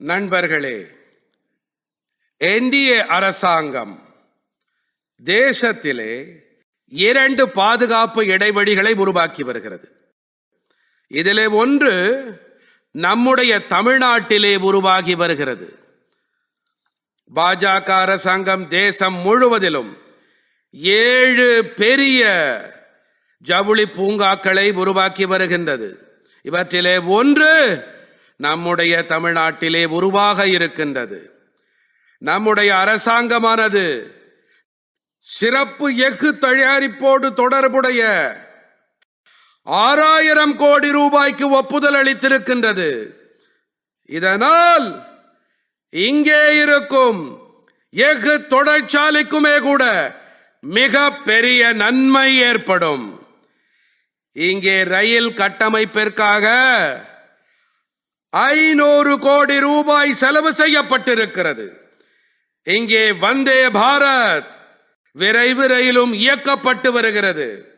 நண்பர்களே என்டிஏ அரசாங்கம் தேசத்திலே இரண்டு பாதுகாப்பு இடைவெளிகளை உருவாக்கி வருகிறது. இதிலே ஒன்று நம்முடைய தமிழ்நாட்டிலே உருவாகி வருகிறது. பாஜக அரசாங்கம் தேசம் முழுவதிலும் ஏழு பெரிய ஜவுளி பூங்காக்களை உருவாக்கி வருகின்றது. இவற்றிலே ஒன்று நம்முடைய தமிழ்நாட்டிலே உருவாக இருக்கின்றது. நம்முடைய அரசாங்கமானது சிறப்பு எஃகு தயாரிப்போடு தொடர்புடைய ஆறாயிரம் கோடி ரூபாய்க்கு ஒப்புதல் அளித்திருக்கின்றது. இதனால் இங்கே இருக்கும் எஃகு தொழிற்சாலைக்குமே கூட மிக பெரிய நன்மை ஏற்படும். இங்கே ரயில் கட்டமைப்பிற்காக ஐநூறு கோடி ரூபாய் செலவு செய்யப்பட்டிருக்கிறது. இங்கே வந்தே பாரத். விரைவு ரயிலும் இயக்கப்பட்டு வருகிறது.